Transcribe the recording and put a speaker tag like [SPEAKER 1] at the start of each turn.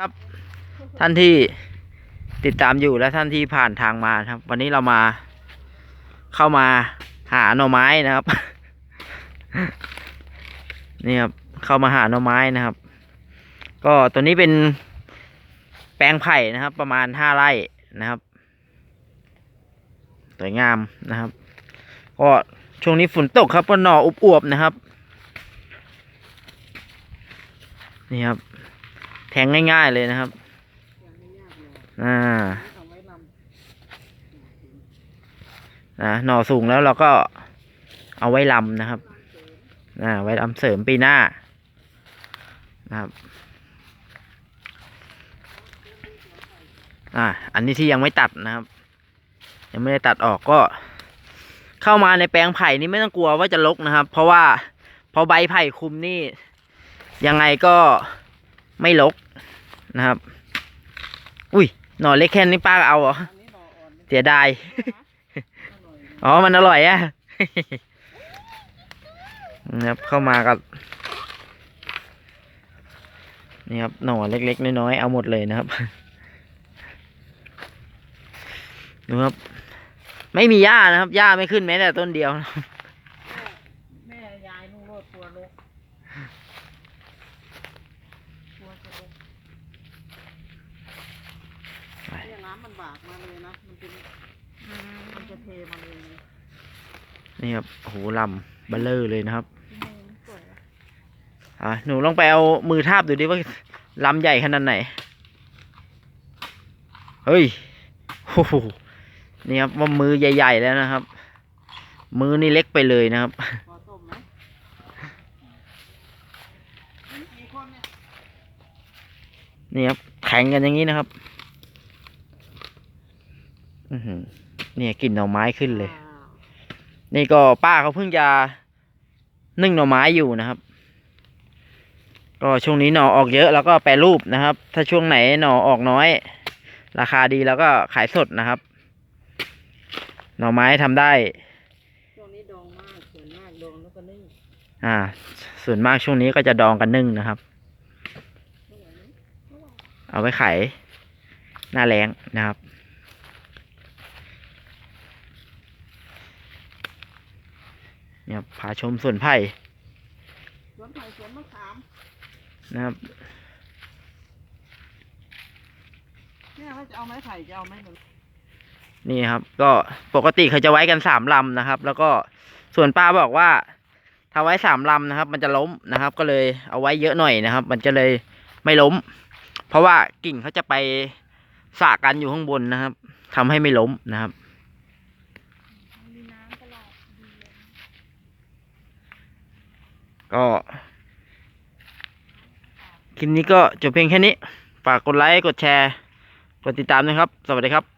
[SPEAKER 1] ครับ ท่านที่ติดตามอยู่และท่านที่ผ่านทางมาครับ วันนี้เรามาเข้ามาหาหน่อไม้นะครับ นี่ครับเข้ามาหาหน่อไม้นะครับ ก็ตัวนี้เป็นแปลงไผ่นะครับ ประมาณห้าไร่นะครับสวยงามนะครับ ก็ช่วงนี้ฝนตกครับก็หน่ออุบอวบนะครับ นี่ครับ แทงง่ายๆเลยนะครับ อ่านะหน่อสูงแล้วเราก็เอาไว้ลำนะครับอ่าไว้ลำเสริมปีหน้านะครับ อ่า อันนี้ที่ยังไม่ตัดนะครับ ยังไม่ได้ตัดออกก็ เข้ามาในแปลงไผ่นี่ไม่ต้องกลัวว่าจะรกนะครับ เพราะว่าพอใบไผ่คุมนี่ยังไงก็ ไม่รกนะครับ อุ้ยหน่อเล็กแค่นี้ป้าก็เอาเหรอเสียดายอ๋อมันอร่อยอะนะครับเข้ามากับนี่ครับหน่อเล็กๆน้อยๆเอาหมดเลยนะครับดูครับ ไม่มีหญ้านะครับหญ้าไม่ขึ้นแม้แต่ต้นเดียวนะครับ
[SPEAKER 2] แม่ยายนุ่งโลดตัวลกตัวจะลกเนี่ยน้ำ มันบากมาเลยนะ มันเป็นมันจะเทมาเลย
[SPEAKER 1] นี่ครับโอ้โหลำเบลเลอร์เลยนะครับ
[SPEAKER 2] อืมสวยอะ
[SPEAKER 1] อะหนูลองไปเอามือทาบดูดิว่าลำใหญ่ขนาดไหน เฮ้ยโอ้โหนี่ครับว่ามือใหญ่ ๆ แล้วนะครับ มือนี่เล็กไปเลยนะครับ
[SPEAKER 2] พอต้มไหมกี่คนเนี่ย
[SPEAKER 1] นี่ครับแข่งกันอย่างนี้นะครับอือหือ เนี่ยกลิ่นหน่อไม้ขึ้นเลย
[SPEAKER 2] อ้าว
[SPEAKER 1] นี่ก็ป้าเขาเพิ่งจะนึ่งหน่อไม้อยู่นะครับ ก็ช่วงนี้หน่อออกเยอะแล้วก็แปรรูปนะครับ ถ้าช่วงไหนหน่อออกน้อย ราคาดีแล้วก็ขายสดนะครับ หน่อไม้ทำได้
[SPEAKER 2] ช่วงนี้ดองมากส่วนมากดองแล้วก็นึ่ง
[SPEAKER 1] อ่า ส่วนมากช่วงนี้ก็จะดองกันนึ่งนะครับ เอาไว้ขายหน้าแรงนะครับ เนี่ยครับพาชมสวนไผ่
[SPEAKER 2] สวนไผ่สวนมะขาม
[SPEAKER 1] นะครับ
[SPEAKER 2] แม่ว่าจะเอาไม้ไผ่จะเอาไม้หนุน
[SPEAKER 1] นี่ครับ ก็ปกติเขาจะไว้กันสามลำนะครับ แล้วก็ส่วนป้าบอกว่า ถ้าไว้สามลำนะครับ มันจะล้มนะครับ ก็เลยเอาไว้เยอะหน่อยนะครับ มันจะเลยไม่ล้ม เพราะว่ากิ่งเขาจะไปสะกันอยู่ข้างบนนะครับทำให้ไม่ล้มนะครับ
[SPEAKER 2] มีน้ำตลอด
[SPEAKER 1] ก็คลิปนี้ก็จบเพียงแค่นี้ ฝากกดไลค์ กดแชร์ กดติดตามนะครับ สวัสดีครับ